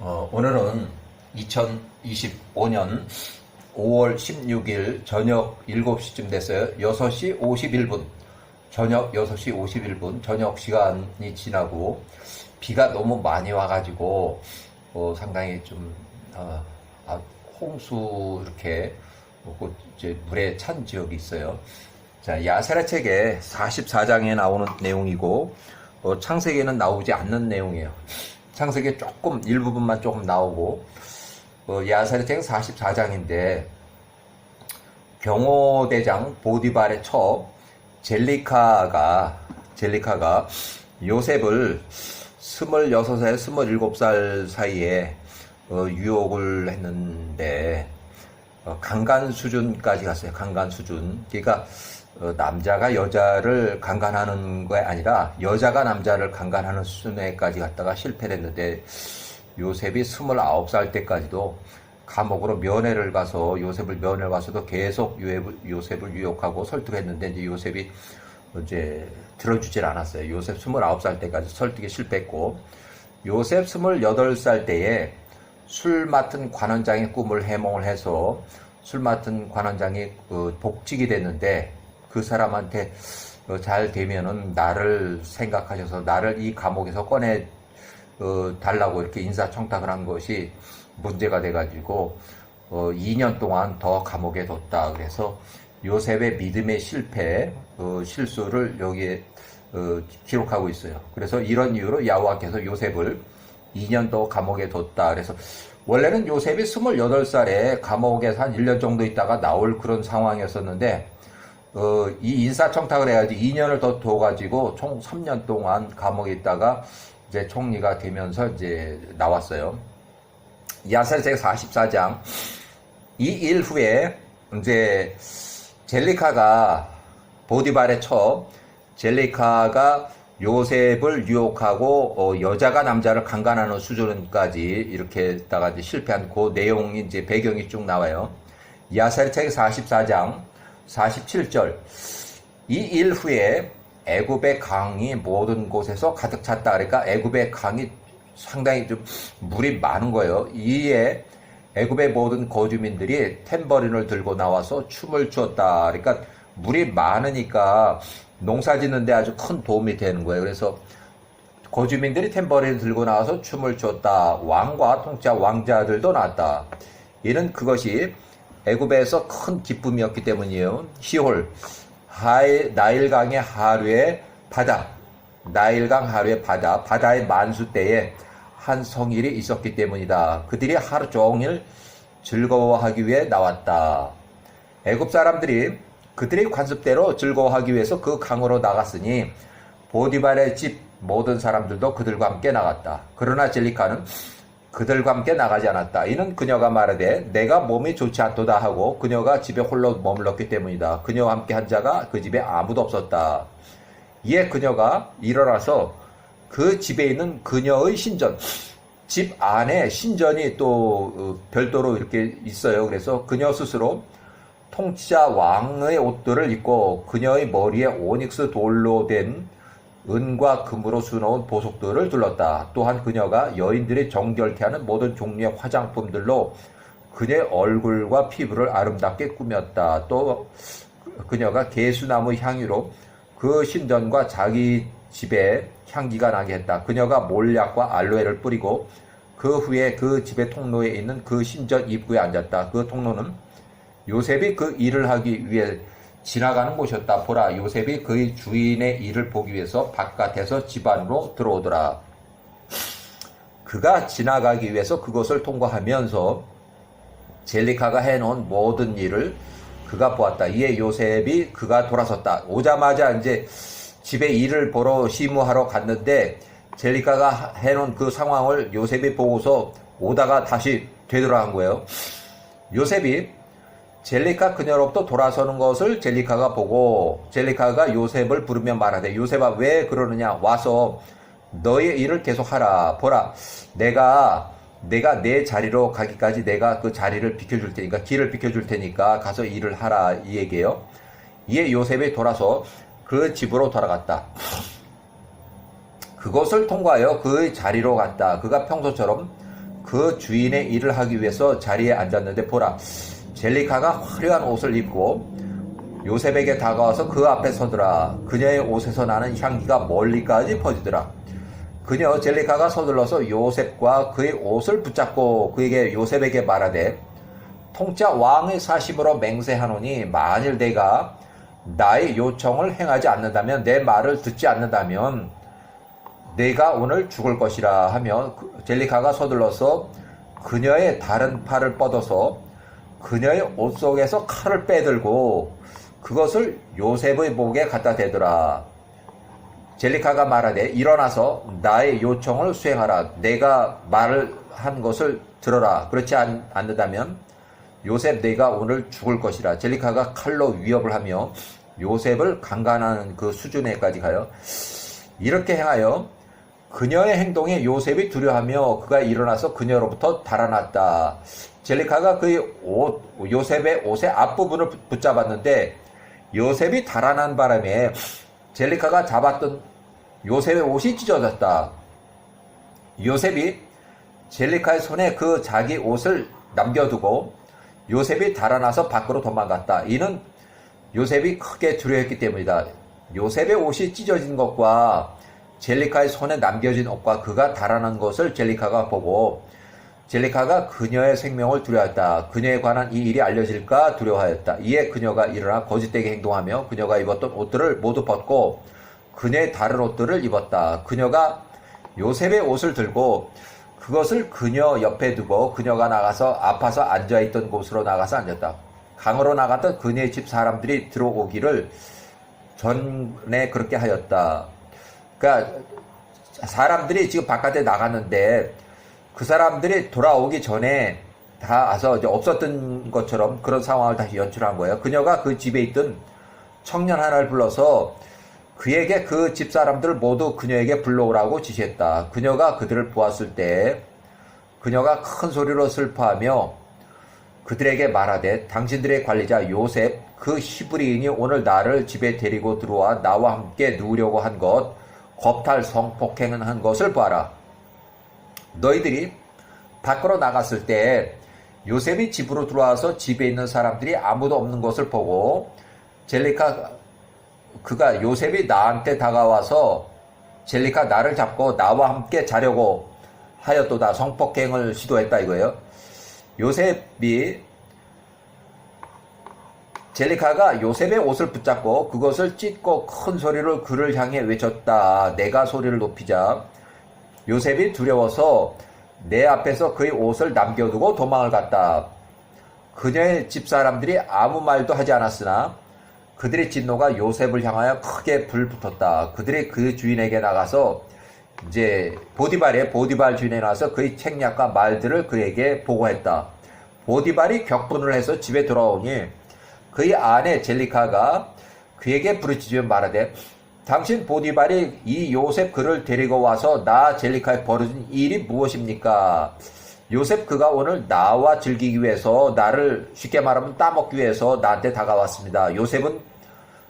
어, 오늘은 2025년 5월 16일 저녁 7시쯤 됐어요. 6시 51분. 저녁 6시 51분. 저녁 시간이 지나고 비가 너무 많이 와가지고 어, 상당히 좀 어, 아, 홍수 이렇게 뭐 이제 물에 찬 지역이 있어요. 자, 야세라 책에 44장에 나오는 내용이고 어, 창세기에는 나오지 않는 내용이에요. 창세기 조금 일부분만 조금 나오고 어, 야세라 책 44장인데 경호대장 보디발의 처 젤리카가 젤리카가 요셉을 26살, 27살 사이에 어, 유혹을 했는데 어, 강간 수준까지 갔어요. 강간 수준. 그러니까 어, 남자가 여자를 강간하는 게 아니라 여자가 남자를 강간하는 수준에까지 갔다가 실패를 했는데 요셉이 29살 때까지도 감옥으로 면회를 가서 요셉을 면회를 가서도 계속 요셉을 유혹하고 설득했는데 이제 요셉이 이제 들어주질 않았어요. 요셉 29살 때까지 설득에 실패했고 요셉 28살 때에 술 맡은 관원장의 꿈을 해몽을 해서 술 맡은 관원장이 그 복직이 됐는데 그 사람한테 어, 잘 되면은 나를 생각하셔서 나를 이 감옥에서 꺼내 어, 달라고 이렇게 인사청탁을 한 것이 문제가 돼가지고 어, 2년 동안 더 감옥에 뒀다. 그래서 요셉의 믿음의 실패, 어, 실수를 여기에 어, 기록하고 있어요. 그래서 이런 이유로 야후와께서 요셉을 2년 더 감옥에 뒀다. 그래서 원래는 요셉이 28살에 감옥에서 한 1년 정도 있다가 나올 그런 상황이었었는데 어, 이 인사청탁을 해야지 2년을 더 둬가지고 총 3년 동안 감옥에 있다가 이제 총리가 되면서 이제 나왔어요. 야살책 44장. 이 일 후에 이제 젤리카가 보디발의 처 젤리카가 요셉을 유혹하고 어, 여자가 남자를 강간하는 수준까지 이렇게 했다가 실패한 그 내용이 이제 배경이 쭉 나와요. 야살책 44장 47절. 이 일 후에 애굽의 강이 모든 곳에서 가득 찼다. 그러니까 애굽의 강이 상당히 좀 물이 많은 거예요. 이에 애굽의 모든 거주민들이 탬버린을 들고 나와서 춤을 추었다. 그러니까 물이 많으니까 농사 짓는데 아주 큰 도움이 되는 거예요. 그래서 거주민들이 탬버린을 들고 나와서 춤을 추었다. 왕과 통짜 왕자들도 나왔다. 이는 그것이 애굽에서 큰 기쁨이었기 때문이에요. 시홀 나일강의 하류의 바다 나일강 하류의 바다 바다의 만수 때에 한 성일이 있었기 때문이다. 그들이 하루 종일 즐거워하기 위해 나왔다. 애굽 사람들이 그들의 관습대로 즐거워하기 위해서 그 강으로 나갔으니 보디발의 집 모든 사람들도 그들과 함께 나갔다. 그러나 젤리카는 그들과 함께 나가지 않았다. 이는 그녀가 말하되 내가 몸이 좋지 않도다 하고 그녀가 집에 홀로 머물렀기 때문이다. 그녀와 함께 한 자가 그 집에 아무도 없었다. 이에 그녀가 일어나서 그 집에 있는 그녀의 신전, 집 안에 신전이 또 어, 별도로 이렇게 있어요. 그래서 그녀 스스로 통치자 왕의 옷들을 입고 그녀의 머리에 오닉스 돌로 된 은과 금으로 수놓은 보석들을 둘렀다. 또한 그녀가 여인들이 정결케 하는 모든 종류의 화장품들로 그녀의 얼굴과 피부를 아름답게 꾸몄다. 또 그녀가 개수나무 향유로 그 신전과 자기 집에 향기가 나게 했다. 그녀가 몰약과 알로에를 뿌리고 그 후에 그 집의 통로에 있는 그 신전 입구에 앉았다. 그 통로는 요셉이 그 일을 하기 위해 지나가는 곳이었다. 보라, 요셉이 그의 주인의 일을 보기 위해서 바깥에서 집 안으로 들어오더라. 그가 지나가기 위해서 그것을 통과하면서 젤리카가 해놓은 모든 일을 그가 보았다. 이에 요셉이 그가 돌아섰다. 오자마자 이제 집에 일을 보러 시무하러 갔는데 젤리카가 해놓은 그 상황을 요셉이 보고서 오다가 다시 되돌아간 거예요. 요셉이 젤리카 그녀로부터 돌아서는 것을 젤리카가 보고 젤리카가 요셉을 부르며 말하되 요셉아 왜 그러느냐 와서 너의 일을 계속하라 보라 내가 내가 내 자리로 가기까지 내가 그 자리를 비켜줄 테니까 길을 비켜줄 테니까 가서 일을 하라 이 얘기예요. 이에 요셉이 돌아서 그 집으로 돌아갔다. 그것을 통과하여 그 자리로 갔다. 그가 평소처럼 그 주인의 일을 하기 위해서 자리에 앉았는데 보라 젤리카가 화려한 옷을 입고 요셉에게 다가와서 그 앞에 서더라. 그녀의 옷에서 나는 향기가 멀리까지 퍼지더라. 그녀 젤리카가 서둘러서 요셉과 그의 옷을 붙잡고 그에게 요셉에게 말하되 통짜 왕의 사심으로 맹세하노니 만일 내가 나의 요청을 행하지 않는다면 내 말을 듣지 않는다면 내가 오늘 죽을 것이라 하며 그- 젤리카가 서둘러서 그녀의 다른 팔을 뻗어서 그녀의 옷 속에서 칼을 빼들고 그것을 요셉의 목에 갖다 대더라. 젤리카가 말하되 일어나서 나의 요청을 수행하라. 내가 말을 한 것을 들어라. 그렇지 않, 않는다면 요셉 내가 오늘 죽을 것이라. 젤리카가 칼로 위협을 하며 요셉을 강간하는 그 수준에까지 가요. 이렇게 행하여 그녀의 행동에 요셉이 두려하며 그가 일어나서 그녀로부터 달아났다. 젤리카가 그의 옷, 요셉의 옷의 앞부분을 붙- 붙잡았는데 요셉이 달아난 바람에 젤리카가 잡았던 요셉의 옷이 찢어졌다. 요셉이 젤리카의 손에 그 자기 옷을 남겨두고 요셉이 달아나서 밖으로 도망갔다. 이는 요셉이 크게 두려웠기 때문이다. 요셉의 옷이 찢어진 것과 젤리카의 손에 남겨진 옷과 그가 달아난 것을 젤리카가 보고 젤리카가 그녀의 생명을 두려워했다. 그녀에 관한 이 일이 알려질까 두려워하였다. 이에 그녀가 일어나 거짓되게 행동하며 그녀가 입었던 옷들을 모두 벗고 그녀의 다른 옷들을 입었다. 그녀가 요셉의 옷을 들고 그것을 그녀 옆에 두고 그녀가 나가서 아파서 앉아있던 곳으로 나가서 앉았다. 강으로 나갔던 그녀의 집 사람들이 들어오기를 전에 그렇게 하였다. 그러니까 사람들이 지금 바깥에 나갔는데 그 사람들이 돌아오기 전에 다 와서 이제 없었던 것처럼 그런 상황을 다시 연출한 거예요. 그녀가 그 집에 있던 청년 하나를 불러서 그에게 그 집 사람들을 모두 그녀에게 불러오라고 지시했다. 그녀가 그들을 보았을 때 그녀가 큰 소리로 슬퍼하며 그들에게 말하되 당신들의 관리자 요셉 그 히브리인이 오늘 나를 집에 데리고 들어와 나와 함께 누우려고 한 것 겁탈 성폭행은 한 것을 봐라. 너희들이 밖으로 나갔을 때 요셉이 집으로 들어와서 집에 있는 사람들이 아무도 없는 것을 보고 젤리카 그가 요셉이 나한테 다가와서 젤리카 나를 잡고 나와 함께 자려고 하였도다 성폭행을 시도했다 이거예요. 요셉이 젤리카가 요셉의 옷을 붙잡고 그것을 찢고 큰 소리로 그를 향해 외쳤다. 내가 소리를 높이자 요셉이 두려워서 내 앞에서 그의 옷을 남겨두고 도망을 갔다. 그녀의 집사람들이 아무 말도 하지 않았으나 그들의 진노가 요셉을 향하여 크게 불붙었다. 그들이 그 주인에게 나가서 이제 보디발의 보디발 주인에 나와서 그의 책략과 말들을 그에게 보고했다. 보디발이 격분을 해서 집에 돌아오니 그의 아내 젤리카가 그에게 부르짖으며 말하되 당신 보디발이 이 요셉 그를 데리고 와서 나 젤리카에 벌어진 일이 무엇입니까? 요셉 그가 오늘 나와 즐기기 위해서 나를 쉽게 말하면 따먹기 위해서 나한테 다가왔습니다. 요셉은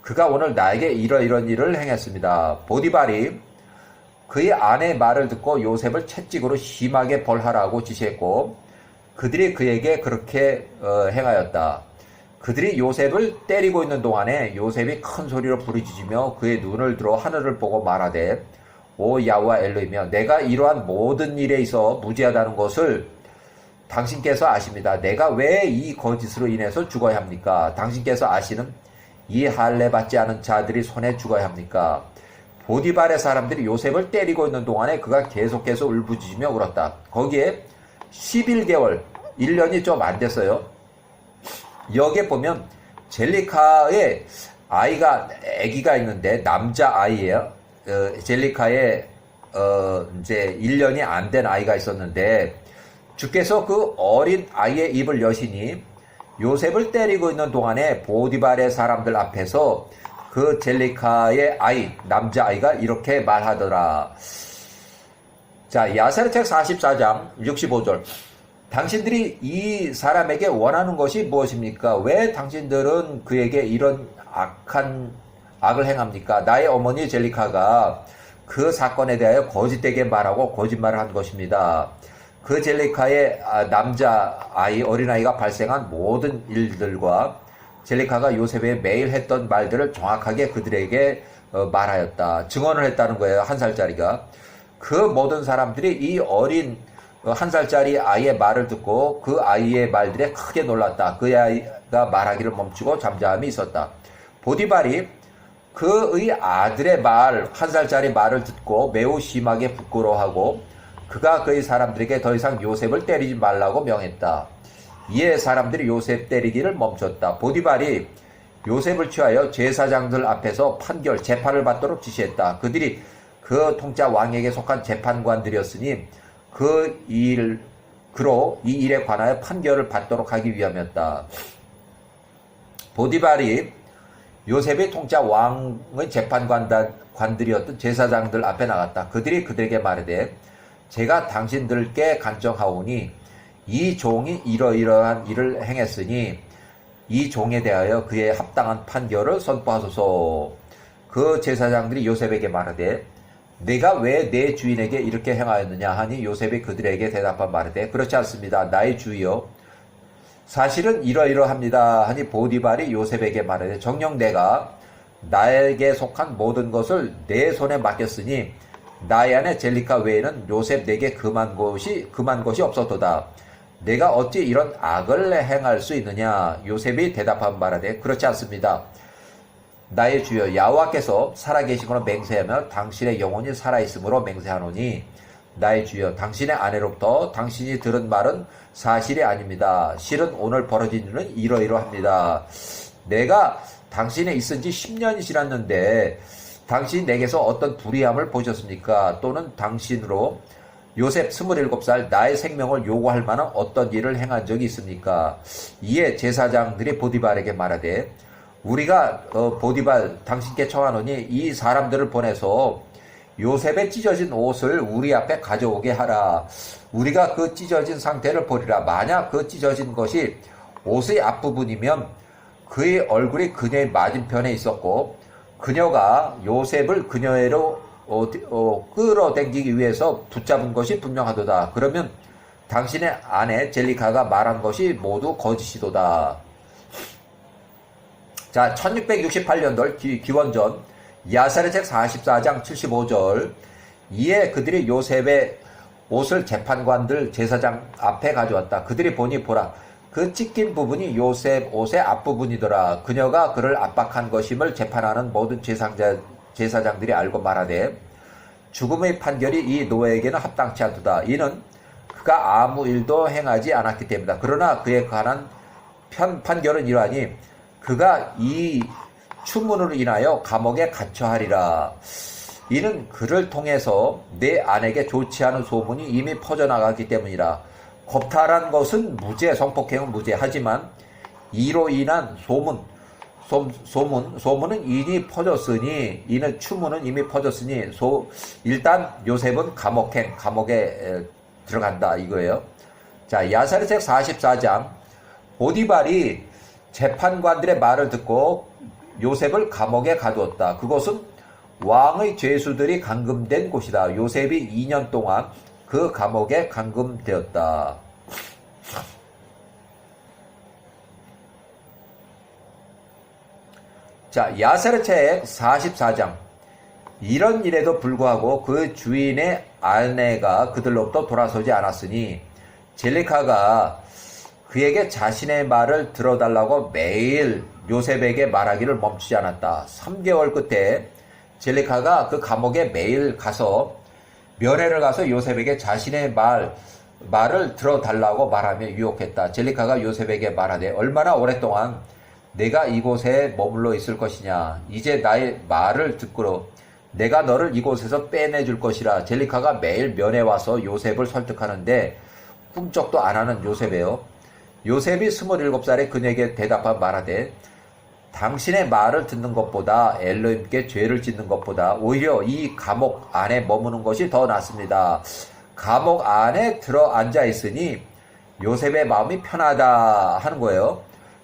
그가 오늘 나에게 이러이런 일을 행했습니다. 보디발이 그의 아내의 말을 듣고 요셉을 채찍으로 심하게 벌하라고 지시했고 그들이 그에게 그렇게 어, 행하였다. 그들이 요셉을 때리고 있는 동안에 요셉이 큰 소리로 부르짖으며 그의 눈을 들어 하늘을 보고 말하되 오 야와 엘로이며 내가 이러한 모든 일에 있어 무지하다는 것을 당신께서 아십니다. 내가 왜 이 거짓으로 인해서 죽어야 합니까? 당신께서 아시는 이 할례 받지 않은 자들이 손에 죽어야 합니까? 보디발의 사람들이 요셉을 때리고 있는 동안에 그가 계속해서 울부짖으며 울었다. 거기에 11개월, 1년이 좀 안 됐어요. 여기에 보면 젤리카의 아이가 아기가 있는데 남자 아이예요. 어, 젤리카의 어, 이제 1년이 안 된 아이가 있었는데 주께서 그 어린 아이의 입을 여시니 요셉을 때리고 있는 동안에 보디발의 사람들 앞에서 그 젤리카의 아이 남자 아이가 이렇게 말하더라. 자, 야세르 책 44장 65절. 당신들이 이 사람에게 원하는 것이 무엇입니까? 왜 당신들은 그에게 이런 악한 악을 행합니까? 나의 어머니 젤리카가 그 사건에 대하여 거짓되게 말하고 거짓말을 한 것입니다. 그 젤리카의 아, 남자 아이 어린아이가 발생한 모든 일들과 젤리카가 요셉에 매일 했던 말들을 정확하게 그들에게 어, 말하였다. 증언을 했다는 거예요. 한 살짜리가. 그 모든 사람들이 이 어린 어, 한 살짜리 아이의 말을 듣고 그 아이의 말들에 크게 놀랐다. 그 아이가 말하기를 멈추고 잠잠히 있었다. 보디발이 그의 아들의 말, 한 살짜리 말을 듣고 매우 심하게 부끄러워하고 그가 그의 사람들에게 더 이상 요셉을 때리지 말라고 명했다. 이에 사람들이 요셉 때리기를 멈췄다. 보디발이 요셉을 취하여 제사장들 앞에서 판결, 재판을 받도록 지시했다. 그들이 그 통짜 왕에게 속한 재판관들이었으니 그 일, 그로 이 일에 관하여 판결을 받도록 하기 위함이었다. 보디발이 요셉의 통짜 왕의 재판관들이었던 제사장들 앞에 나갔다. 그들이 그들에게 말하되 제가 당신들께 간청하오니 이 종이 이러이러한 일을 행했으니 이 종에 대하여 그의 합당한 판결을 선포하소서. 그 제사장들이 요셉에게 말하되 내가 왜 내 주인에게 이렇게 행하였느냐 하니 요셉이 그들에게 대답한 말하되 그렇지 않습니다. 나의 주여 사실은 이러이러합니다 하니 보디발이 요셉에게 말하되 정녕 내가 나에게 속한 모든 것을 내 손에 맡겼으니 나의 아내 젤리카 외에는 요셉 내게 금한 것이 금한 것이 없었도다. 내가 어찌 이런 악을 행할 수 있느냐? 요셉이 대답한 말하되 그렇지 않습니다. 나의 주여 야호와께서 살아계시거나 맹세하며 당신의 영혼이 살아있으므로 맹세하노니 나의 주여 당신의 아내로부터 당신이 들은 말은 사실이 아닙니다. 실은 오늘 벌어진 일은 이러이러합니다. 내가 당신에 있은 지 10년이 지났는데 당신이 내게서 어떤 불의함을 보셨습니까? 또는 당신으로 요셉 27살 나의 생명을 요구할 만한 어떤 일을 행한 적이 있습니까? 이에 제사장들이 보디발에게 말하되 우리가 어, 보디발 당신께 청하노니 이 사람들을 보내서 요셉의 찢어진 옷을 우리 앞에 가져오게 하라. 우리가 그 찢어진 상태를 보리라. 만약 그 찢어진 것이 옷의 앞부분이면 그의 얼굴이 그녀의 맞은편에 있었고 그녀가 요셉을 그녀로 어, 어, 끌어당기기 위해서 붙잡은 것이 분명하도다. 그러면 당신의 아내 젤리카가 말한 것이 모두 거짓이도다. 자, 1668년도 기, 원전 야사의 책 44장 75절 이에 그들이 요셉의 옷을 재판관들 제사장 앞에 가져왔다. 그들이 보니 보라. 그 찢긴 부분이 요셉 옷의 앞부분이더라. 그녀가 그를 압박한 것임을 재판하는 모든 제사자, 제사장들이 알고 말하되 죽음의 판결이 이 노예에게는 합당치 않도다. 이는 그가 아무 일도 행하지 않았기 때문이다. 그러나 그에 관한 편, 판결은 이러하니 그가 이 추문으로 인하여 감옥에 갇혀하리라. 이는 그를 통해서 내 아내에게 좋지 않은 소문이 이미 퍼져나갔기 때문이라. 겁탈한 것은 무죄, 성폭행은 무죄. 하지만 이로 인한 소문, 소, 소문, 소문은 이미 퍼졌으니, 이는 추문은 이미 퍼졌으니, 소, 일단 요셉은 감옥행, 감옥에 에, 들어간다 이거예요. 자, 야사르 책 44장, 보디발이 재판관들의 말을 듣고 요셉을 감옥에 가두었다. 그것은 왕의 죄수들이 감금된 곳이다. 요셉이 2년 동안 그 감옥에 감금되었다. 자, 야세르 책 44장. 이런 일에도 불구하고 그 주인의 아내가 그들로부터 돌아서지 않았으니 젤리카가 그에게 자신의 말을 들어달라고 매일 요셉에게 말하기를 멈추지 않았다. 3개월 끝에 젤리카가 그 감옥에 매일 가서 면회를 가서 요셉에게 자신의 말, 말을 들어달라고 말하며 유혹했다. 젤리카가 요셉에게 말하되 얼마나 오랫동안 내가 이곳에 머물러 있을 것이냐. 이제 나의 말을 듣고로 내가 너를 이곳에서 빼내줄 것이라. 젤리카가 매일 면회 와서 요셉을 설득하는데 꿈쩍도 안 하는 요셉이에요. 요셉이 27살에 그녀에게 대답한 말하되 당신의 말을 듣는 것보다 엘로임께 죄를 짓는 것보다 오히려 이 감옥 안에 머무는 것이 더 낫습니다. 감옥 안에 들어 앉아 있으니 요셉의 마음이 편하다 하는 거예요.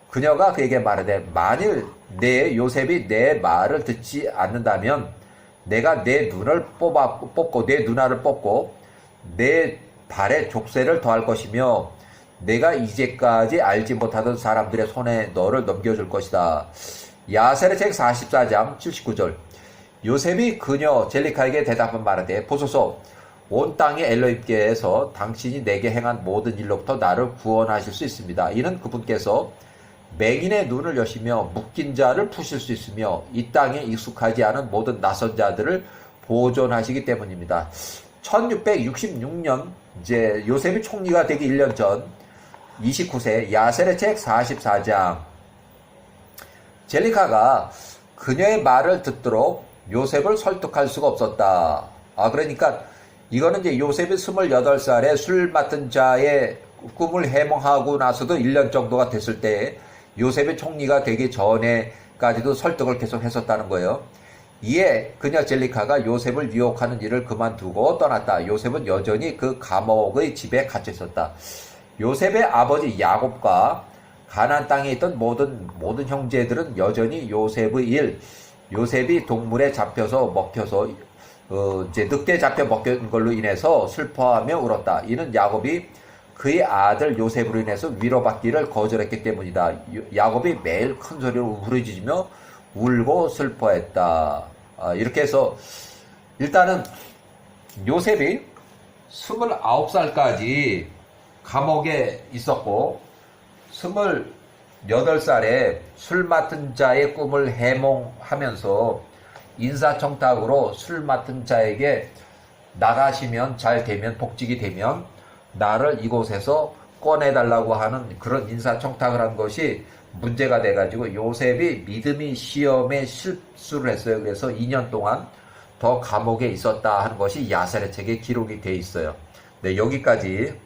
그녀가 그에게 말하되 만일 내 요셉이 내 말을 듣지 않는다면 내가 내 눈을 뽑아 뽑고 내 누나를 뽑고 내 발에 족쇄를 더할 것이며 내가 이제까지 알지 못하던 사람들의 손에 너를 넘겨줄 것이다. 야셀의 책 44장 79절 요셉이 그녀 젤리카에게 대답한 말하되 보소서 온 땅의 엘로입께서 당신이 내게 행한 모든 일로부터 나를 구원하실 수 있습니다. 이는 그분께서 맹인의 눈을 여시며 묶인 자를 푸실 수 있으며 이 땅에 익숙하지 않은 모든 낯선 자들을 보존하시기 때문입니다. 1666년 이제 요셉이 총리가 되기 1년 전 29세 야셀의 책 44장 젤리카가 그녀의 말을 듣도록 요셉을 설득할 수가 없었다. 아, 그러니까 이거는 이제 요셉이 28살에 술 맡은 자의 꿈을 해몽하고 나서도 1년 정도가 됐을 때 요셉이 총리가 되기 전에까지도 설득을 계속 했었다는 거예요. 이에 그녀 젤리카가 요셉을 유혹하는 일을 그만두고 떠났다. 요셉은 여전히 그 감옥의 집에 갇혀 있었다. 요셉의 아버지 야곱과 가나안 땅에 있던 모든 모든 형제들은 여전히 요셉의 일, 요셉이 동물에 잡혀서 먹혀서 어, 이제 늑대 잡혀 먹힌 걸로 인해서 슬퍼하며 울었다. 이는 야곱이 그의 아들 요셉으로 인해서 위로받기를 거절했기 때문이다. 요- 야곱이 매일 큰 소리로 부르짖으며 울고 슬퍼했다. 아, 이렇게 해서 일단은 요셉이 29살까지 감옥에 있었고 28살에 술 맡은 자의 꿈을 해몽하면서 인사청탁으로 술 맡은 자에게 나가시면 잘 되면 복직이 되면 나를 이곳에서 꺼내달라고 하는 그런 인사청탁을 한 것이 문제가 돼가지고 요셉이 믿음이 시험에 실수를 했어요. 그래서 2년 동안 더 감옥에 있었다 하는 것이 야살의 책에 기록이 돼 있어요. 네, 여기까지